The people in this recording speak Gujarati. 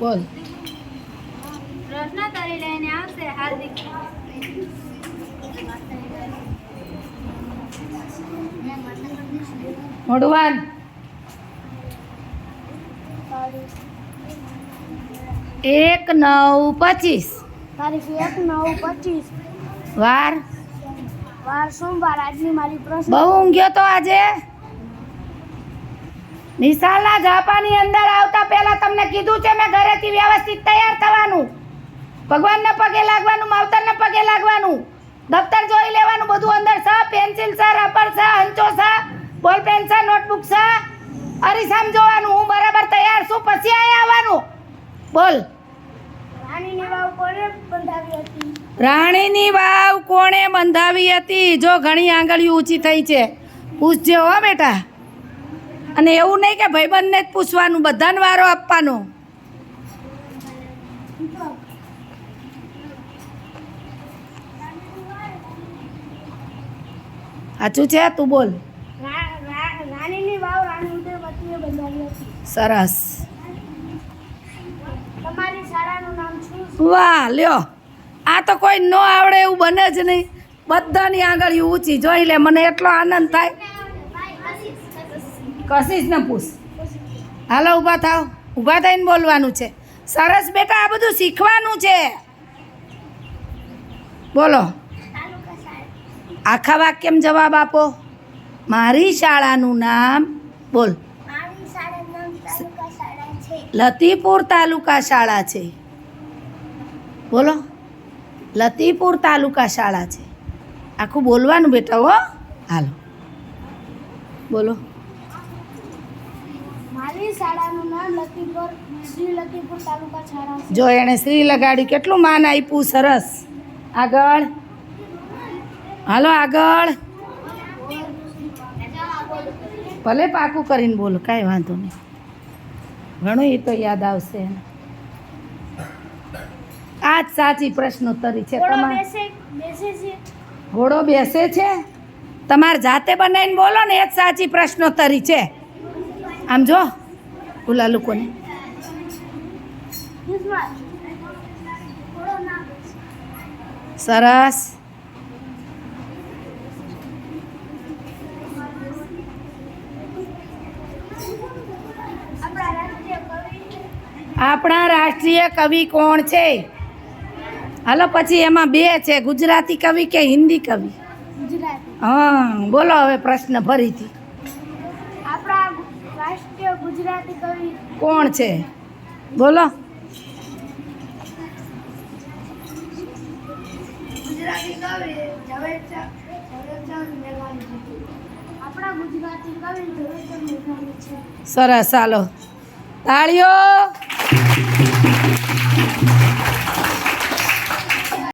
બોલ. પ્રશ્ન કરી લઈને આવશે હાર્દિક. મોડવાન એક નવ પચીસ. તારીખ એક નવ પચીસ. વાર. વાર સોમવાર આજની મારી પ્રશ્ન. બહુ ઊંઘ્યો તો આજે? નિશાળના ઝાપાની અંદર આવતા પહેલા તમને કીધું છે મેં ઘરેથી વ્યવસ્થિત તૈયાર થવાનું. ભગવાનને પગે લાગવાનું માવતરને પગે લાગવાનું. દફતર જોઈ લેવાનું બધું અંદર છે પેન્સિલ છે રબર છે હંચો છે બોલ પેન છે નોટબુક છે. અરીસામ જોવાનું હું બરાબર તૈયાર છું પછી અહીંયા આવવાનું. બોલ. રાણીની વાવ કોણે બંધાવી હતી? જો ઘણી આંગળીઓ ઊંચી થઈ છે. પૂછજે હો બેટા. અને એવું નહીં કે ભાઈબંધને જ પૂછવાનું, બધાને વારો આપવાનો. સાચું છે? તું બોલ. સરસ. વાહ, લ્યો. આ તો કોઈ ન આવડે એવું બને જ નહીં. બધાની આગળ ઊંચી. જોઈ લે, મને એટલો આનંદ થાય. કશીશ ને પૂછ. હાલો, ઊભા થાવ ઊભા થઈને બોલવાનું છે. સરસ બેટા, આ બધું શીખવાનું છે. બોલો. આખા વાક્યમ જવાબ આપો. મારી શાળાનું નામ બોલ. લતીપુર તાલુકા શાળા છે. બોલો. લતીપુર તાલુકા શાળા છે. આખું બોલવાનું બેટા હો. હાલો. બોલો. મારી શાળાનું નામ લતીપુર શ્રી લતીપુર તાલુકા શાળા છે. જો એણે શ્રી લગાડી કેટલું માન આપ્યું? સરસ. આગળ. હાલો આગળ. ભલે પાકું કરીને બોલો કાંઈ વાંધો નહીં. ઘણું એ તો યાદ આવશે એને. આ જ સાચી પ્રશ્નોત્તરી છે. ઘોડો બેસે છે? તમારે જાતે બનાવીને બોલો ને એ જ સાચી પ્રશ્નોત્તરી છે. આમ જો ઓલા લોકોને. સરસ. આપણા રાષ્ટ્રીય કવિ કોણ છે? હાલો પછી એમાં બે છે ગુજરાતી કવિ કે હિન્દી કવિ? ગુજરાતી. હા બોલો હવે પ્રશ્ન ફરીથી. રાષ્ટ્રીય ગુજરાતી કવિ. કોણ છે? બોલો. ગુજરાતી કવિ ઝવેરચંદ ઝવેરચંદ મેઘાણી. આપણા ગુજરાતી કવિ ઝવેરચંદ મેઘાણી છે. સરસ ચાલો તાળીઓ.